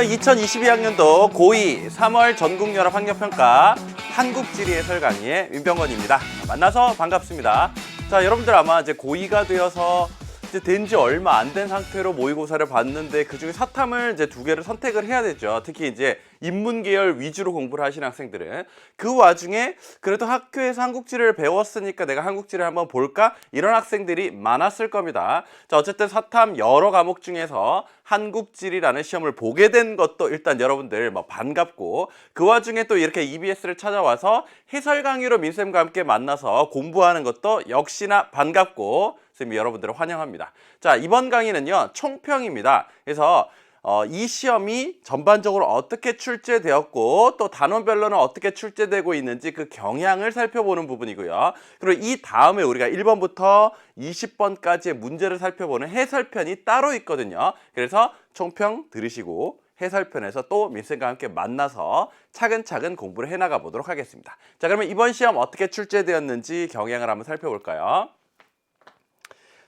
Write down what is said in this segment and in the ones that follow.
안녕하세요. 2022학년도 고2 3월 전국연합 학력평가 한국지리 해설 강의의 윤병건입니다. 만나서 반갑습니다. 자, 여러분들 아마 이제 고2가 되어서 이제 된 지 얼마 안 된 상태로 모의고사를 봤는데 그중에 사탐을 이제 두 개를 선택을 해야 되죠. 특히 이제 인문 계열 위주로 공부를 하시는 학생들은 그 와중에 그래도 학교에서 한국지를 배웠으니까 내가 한국지를 한번 볼까 이런 학생들이 많았을 겁니다. 자 어쨌든 사탐 여러 과목 중에서 한국지리라는 시험을 보게 된 것도 일단 여러분들 뭐 반갑고 그 와중에 또 이렇게 EBS를 찾아와서 해설 강의로 민쌤과 함께 만나서 공부하는 것도 역시나 반갑고 선생님 여러분들을 환영합니다. 자 이번 강의는요 총평입니다. 그래서 어, 이 시험이 전반적으로 어떻게 출제되었고 또 단원별로는 어떻게 출제되고 있는지 그 경향을 살펴보는 부분이고요. 그리고 이 다음에 우리가 1번부터 20번까지의 문제를 살펴보는 해설편이 따로 있거든요. 그래서 총평 들으시고 해설편에서 또 민쌤과 함께 만나서 차근차근 공부를 해나가 보도록 하겠습니다. 자 그러면 이번 시험 어떻게 출제되었는지 경향을 한번 살펴볼까요?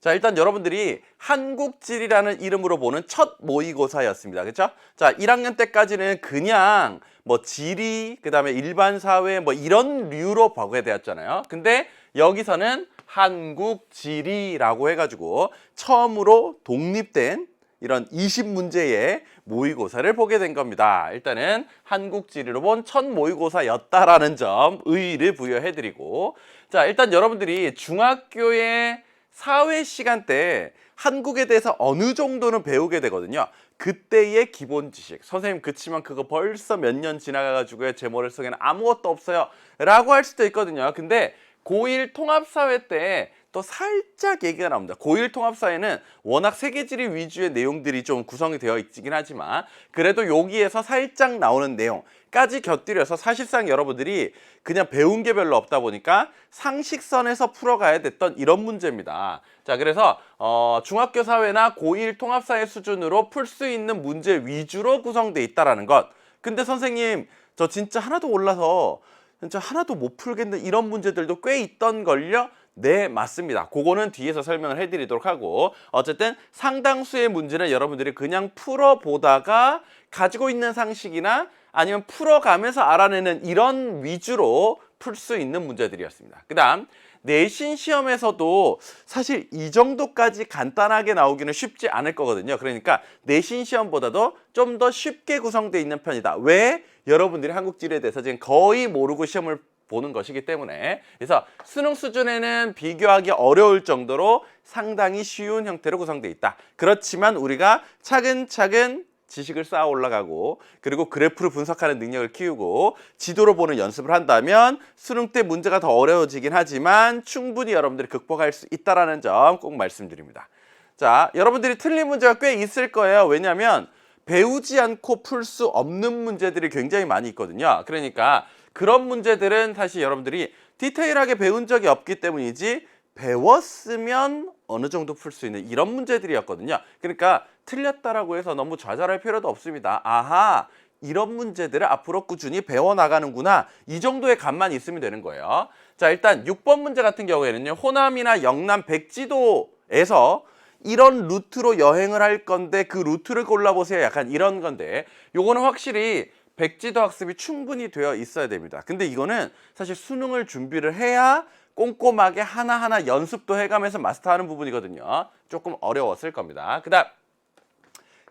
자, 일단 여러분들이 한국지리라는 이름으로 보는 첫 모의고사였습니다. 그렇죠? 자, 1학년 때까지는 그냥 뭐 지리, 그다음에 일반 사회 뭐 이런 류로 보게 되었잖아요. 근데 여기서는 한국지리라고 해 가지고 처음으로 독립된 이런 20문제의 모의고사를 보게 된 겁니다. 일단은 한국지리로 본 첫 모의고사였다라는 점 의의를 부여해 드리고 자, 일단 여러분들이 중학교의 사회 시간 때 한국에 대해서 어느 정도는 배우게 되거든요. 그때의 기본 지식. 선생님 그치만 그거 벌써 몇 년 지나가가지고 제 머릿속에는 아무것도 없어요. 라고 할 수도 있거든요. 근데 고1 통합사회 때 또 살짝 얘기가 나옵니다. 고1 통합사회는 워낙 세계지리 위주의 내용들이 좀 구성이 되어 있긴 하지만 그래도 여기에서 살짝 나오는 내용까지 곁들여서 사실상 여러분들이 그냥 배운 게 별로 없다 보니까 상식선에서 풀어가야 됐던 이런 문제입니다. 자, 그래서 어, 중학교 사회나 고1 통합사회 수준으로 풀 수 있는 문제 위주로 구성돼 있다라는 것. 근데 선생님, 저 진짜 하나도 몰라서 진짜 하나도 못 풀겠는 이런 문제들도 꽤 있던 걸요. 네, 맞습니다. 그거는 뒤에서 설명을 해드리도록 하고 어쨌든 상당수의 문제는 여러분들이 그냥 풀어보다가 가지고 있는 상식이나 아니면 풀어가면서 알아내는 이런 위주로 풀 수 있는 문제들이었습니다. 그 다음 내신 시험에서도 사실 이 정도까지 간단하게 나오기는 쉽지 않을 거거든요. 그러니까 내신 시험보다도 좀 더 쉽게 구성되어 있는 편이다. 왜? 여러분들이 한국지리에 대해서 지금 거의 모르고 시험을 보는 것이기 때문에 그래서 수능 수준에는 비교하기 어려울 정도로 상당히 쉬운 형태로 구성되어 있다. 그렇지만 우리가 차근차근 지식을 쌓아 올라가고 그리고 그래프를 분석하는 능력을 키우고 지도로 보는 연습을 한다면 수능 때 문제가 더 어려워지긴 하지만 충분히 여러분들이 극복할 수 있다라는 점 꼭 말씀드립니다. 자, 여러분들이 틀린 문제가 꽤 있을 거예요. 왜냐하면 배우지 않고 풀 수 없는 문제들이 굉장히 많이 있거든요. 그러니까 그런 문제들은 사실 여러분들이 디테일하게 배운 적이 없기 때문이지 배웠으면 어느 정도 풀 수 있는 이런 문제들이었거든요. 그러니까 틀렸다라고 해서 너무 좌절할 필요도 없습니다. 아하, 이런 문제들을 앞으로 꾸준히 배워나가는구나. 이 정도의 감만 있으면 되는 거예요. 자, 일단 6번 문제 같은 경우에는요. 호남이나 영남 백지도에서 이런 루트로 여행을 할 건데 그 루트를 골라보세요. 약간 이런 건데 요거는 확실히 백지도 학습이 충분히 되어 있어야 됩니다. 근데 이거는 사실 수능을 준비를 해야 꼼꼼하게 하나하나 연습도 해가면서 마스터하는 부분이거든요. 조금 어려웠을 겁니다. 그 다음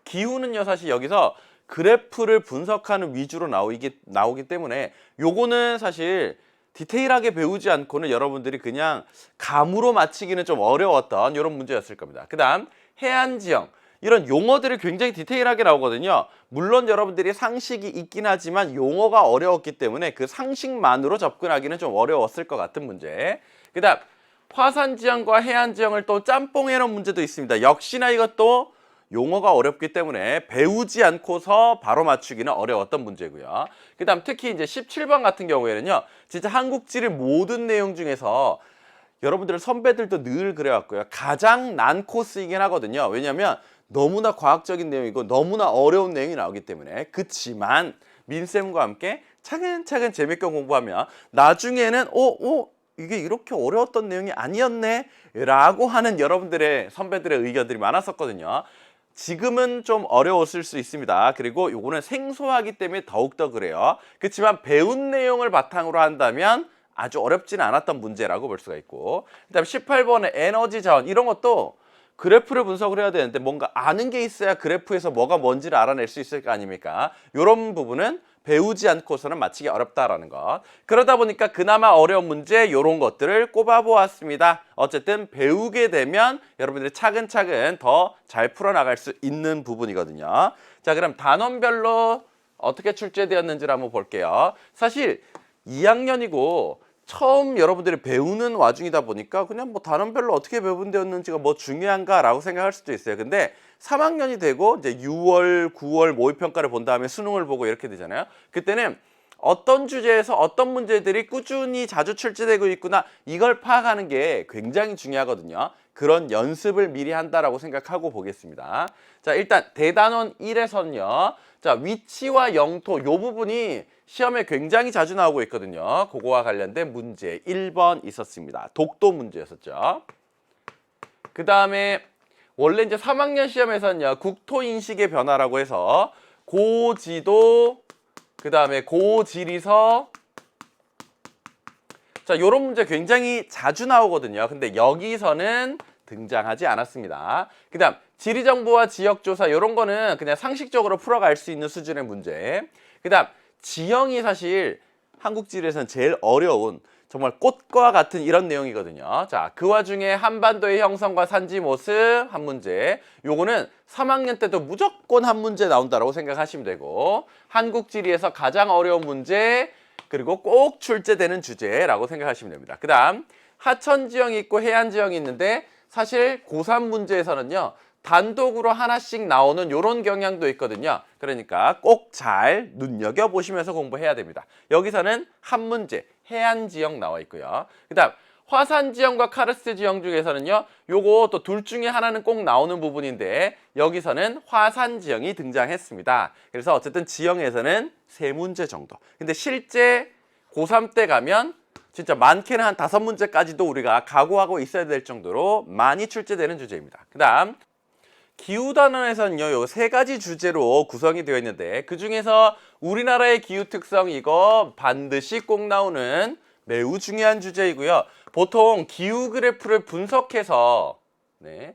기후는요 사실 여기서 그래프를 분석하는 위주로 나오기, 나오기 때문에 요거는 사실 디테일하게 배우지 않고는 여러분들이 그냥 감으로 맞히기는 좀 어려웠던 이런 문제였을 겁니다. 그 다음 해안지형 이런 용어들이 굉장히 디테일하게 나오거든요. 물론 여러분들이 상식이 있긴 하지만 용어가 어려웠기 때문에 그 상식만으로 접근하기는 좀 어려웠을 것 같은 문제. 그 다음 화산 지형과 해안 지형을 또 짬뽕해 놓은 문제도 있습니다. 역시나 이것도 용어가 어렵기 때문에 배우지 않고서 바로 맞추기는 어려웠던 문제고요. 그다음 특히 이제 17번 같은 경우에는요. 진짜 한국지를 모든 내용 중에서 여러분들 선배들도 늘 그래왔고요. 가장 난 코스이긴 하거든요. 왜냐하면 너무나 과학적인 내용이고 너무나 어려운 내용이 나오기 때문에 그치만 민쌤과 함께 차근차근 재밌게 공부하면 나중에는 어, 어, 이게 이렇게 어려웠던 내용이 아니었네 라고 하는 여러분들의 선배들의 의견들이 많았었거든요. 지금은 좀 어려웠을 수 있습니다. 그리고 요거는 생소하기 때문에 더욱더 그래요. 그렇지만 배운 내용을 바탕으로 한다면 아주 어렵지는 않았던 문제라고 볼 수가 있고 그 다음 18번의 에너지 자원 이런 것도 그래프를 분석을 해야 되는데 뭔가 아는 게 있어야 그래프에서 뭐가 뭔지를 알아낼 수 있을 거 아닙니까? 이런 부분은 배우지 않고서는 맞히기 어렵다라는 것. 그러다 보니까 그나마 어려운 문제 이런 것들을 꼽아보았습니다. 어쨌든 배우게 되면 여러분들이 차근차근 더 잘 풀어나갈 수 있는 부분이거든요. 자 그럼 단원별로 어떻게 출제되었는지를 한번 볼게요. 사실 2학년이고 처음 여러분들이 배우는 와중이다 보니까 그냥 뭐 단원별로 어떻게 배분되었는지가 뭐 중요한가라고 생각할 수도 있어요. 근데 3학년이 되고 이제 6월, 9월 모의평가를 본 다음에 수능을 보고 이렇게 되잖아요. 그때는 어떤 주제에서 어떤 문제들이 꾸준히 자주 출제되고 있구나 이걸 파악하는 게 굉장히 중요하거든요. 그런 연습을 미리 한다라고 생각하고 보겠습니다. 자, 일단 대단원 1에서는요. 자, 위치와 영토 요 부분이 시험에 굉장히 자주 나오고 있거든요. 그거와 관련된 문제 1번 있었습니다. 독도 문제였었죠. 그 다음에 원래 이제 3학년 시험에서는요. 국토 인식의 변화라고 해서 고지도 그 다음에 고지리서 자, 요런 문제 굉장히 자주 나오거든요. 근데 여기서는 등장하지 않았습니다. 그 다음, 지리정보와 지역조사, 요런 거는 그냥 상식적으로 풀어갈 수 있는 수준의 문제. 그 다음, 지형이 사실 한국지리에서는 제일 어려운 정말 꽃과 같은 이런 내용이거든요. 자, 그 와중에 한반도의 형성과 산지 모습 한 문제. 요거는 3학년 때도 무조건 한 문제 나온다라고 생각하시면 되고 한국 지리에서 가장 어려운 문제 그리고 꼭 출제되는 주제라고 생각하시면 됩니다. 그다음 하천 지형이 있고 해안 지형이 있는데 사실 고3 문제에서는요. 단독으로 하나씩 나오는 요런 경향도 있거든요. 그러니까 꼭 잘 눈여겨 보시면서 공부해야 됩니다. 여기서는 한 문제 해안 지형 나와 있고요. 그 다음 화산 지형과 카르스트 지형 중에서는요. 요거 또 둘 중에 하나는 꼭 나오는 부분인데 여기서는 화산 지형이 등장했습니다. 그래서 어쨌든 지형에서는 세 문제 정도. 근데 실제 고3 때 가면 진짜 많게는 한 다섯 문제까지도 우리가 각오하고 있어야 될 정도로 많이 출제되는 주제입니다. 그 다음 기후 단원에서는요, 요 세 가지 주제로 구성이 되어 있는데 그 중에서 우리나라의 기후 특성 이거 반드시 꼭 나오는 매우 중요한 주제이고요. 보통 기후 그래프를 분석해서 네.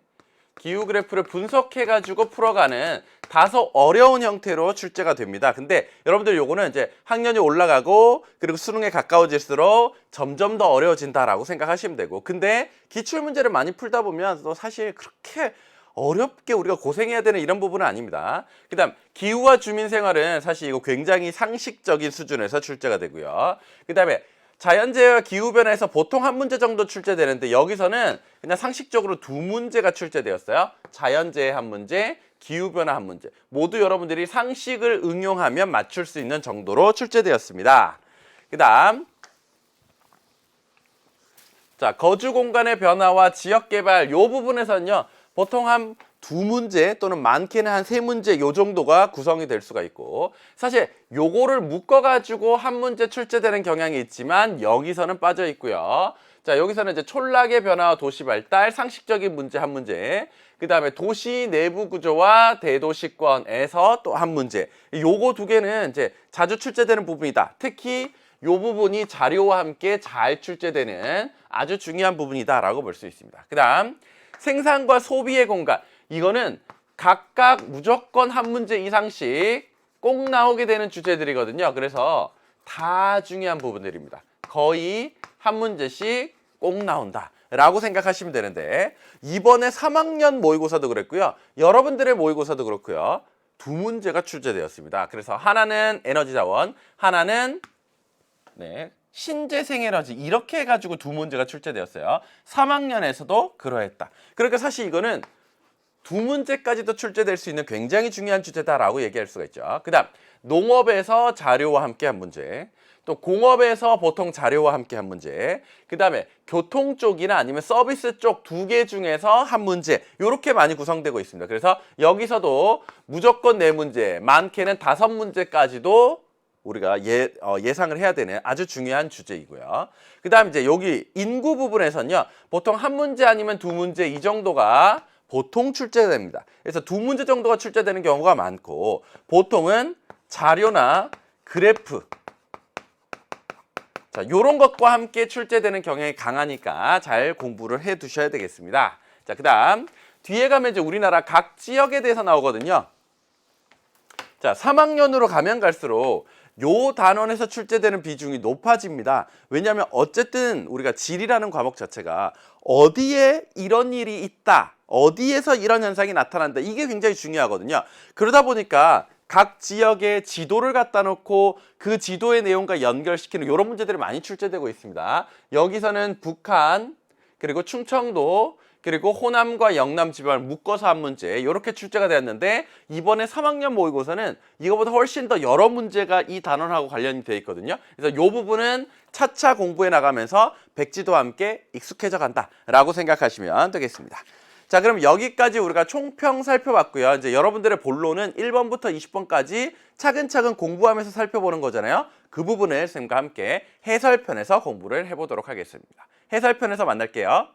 기후 그래프를 분석해 가지고 풀어가는 다소 어려운 형태로 출제가 됩니다. 근데 여러분들 요거는 이제 학년이 올라가고 그리고 수능에 가까워질수록 점점 더 어려워진다라고 생각하시면 되고 근데 기출 문제를 많이 풀다 보면 또 사실 그렇게 어렵게 우리가 고생해야 되는 이런 부분은 아닙니다. 그 다음 기후와 주민 생활은 사실 이거 굉장히 상식적인 수준에서 출제가 되고요. 그 다음에 자연재해와 기후변화에서 보통 한 문제 정도 출제되는데 여기서는 그냥 상식적으로 두 문제가 출제되었어요. 자연재해 한 문제, 기후변화 한 문제. 모두 여러분들이 상식을 응용하면 맞출 수 있는 정도로 출제되었습니다. 그 다음 자 거주 공간의 변화와 지역 개발 요 부분에서는요 보통 한 두 문제 또는 많게는 한 세 문제 요 정도가 구성이 될 수가 있고 사실 요거를 묶어 가지고 한 문제 출제되는 경향이 있지만 여기서는 빠져 있고요. 자 여기서는 이제 촌락의 변화와 도시 발달 상식적인 문제 한 문제 그 다음에 도시 내부 구조와 대도시권에서 또 한 문제 요거 두 개는 이제 자주 출제되는 부분이다. 특히 요 부분이 자료와 함께 잘 출제되는 아주 중요한 부분이다 라고 볼 수 있습니다. 그 다음 생산과 소비의 공간 이거는 각각 무조건 한 문제 이상씩 꼭 나오게 되는 주제들이거든요. 그래서 다 중요한 부분들입니다. 거의 한 문제씩 꼭 나온다. 라고 생각하시면 되는데 이번에 3학년 모의고사도 그랬고요. 여러분들의 모의고사도 그렇고요. 두 문제가 출제되었습니다. 그래서 하나는 에너지 자원, 하나는 네, 신재생 에너지 이렇게 해가지고 두 문제가 출제되었어요. 3학년에서도 그러했다. 그러니까 사실 이거는 두 문제까지도 출제될 수 있는 굉장히 중요한 주제다라고 얘기할 수가 있죠. 그 다음 농업에서 자료와 함께 한 문제. 또 공업에서 보통 자료와 함께 한 문제. 그 다음에 교통 쪽이나 아니면 서비스 쪽 두 개 중에서 한 문제. 요렇게 많이 구성되고 있습니다. 그래서 여기서도 무조건 네 문제, 많게는 다섯 문제까지도 우리가 예, 어, 예상을 해야 되는 아주 중요한 주제이고요. 그 다음 이제 여기 인구 부분에서는요, 보통 한 문제 아니면 두 문제 이 정도가 보통 출제됩니다. 그래서 두 문제 정도가 출제되는 경우가 많고 보통은 자료나 그래프 자, 요런 것과 함께 출제되는 경향이 강하니까 잘 공부를 해 두셔야 되겠습니다. 자, 그다음 뒤에 가면 이제 우리나라 각 지역에 대해서 나오거든요. 자, 3학년으로 가면 갈수록 요 단원에서 출제되는 비중이 높아집니다. 왜냐하면 어쨌든 우리가 지리라는 과목 자체가 어디에 이런 일이 있다, 어디에서 이런 현상이 나타난다, 이게 굉장히 중요하거든요. 그러다 보니까 각 지역의 지도를 갖다 놓고 그 지도의 내용과 연결시키는 이런 문제들이 많이 출제되고 있습니다. 여기서는 북한 그리고 충청도 그리고 호남과 영남 지방을 묶어서 한 문제 이렇게 출제가 되었는데 이번에 3학년 모의고사는 이거보다 훨씬 더 여러 문제가 이 단원하고 관련이 되어 있거든요. 그래서 이 부분은 차차 공부해 나가면서 백지도와 함께 익숙해져 간다라고 생각하시면 되겠습니다. 자, 그럼 여기까지 우리가 총평 살펴봤고요. 이제 여러분들의 본론은 1번부터 20번까지 차근차근 공부하면서 살펴보는 거잖아요. 그 부분을 쌤과 함께 해설편에서 공부를 해보도록 하겠습니다. 해설편에서 만날게요.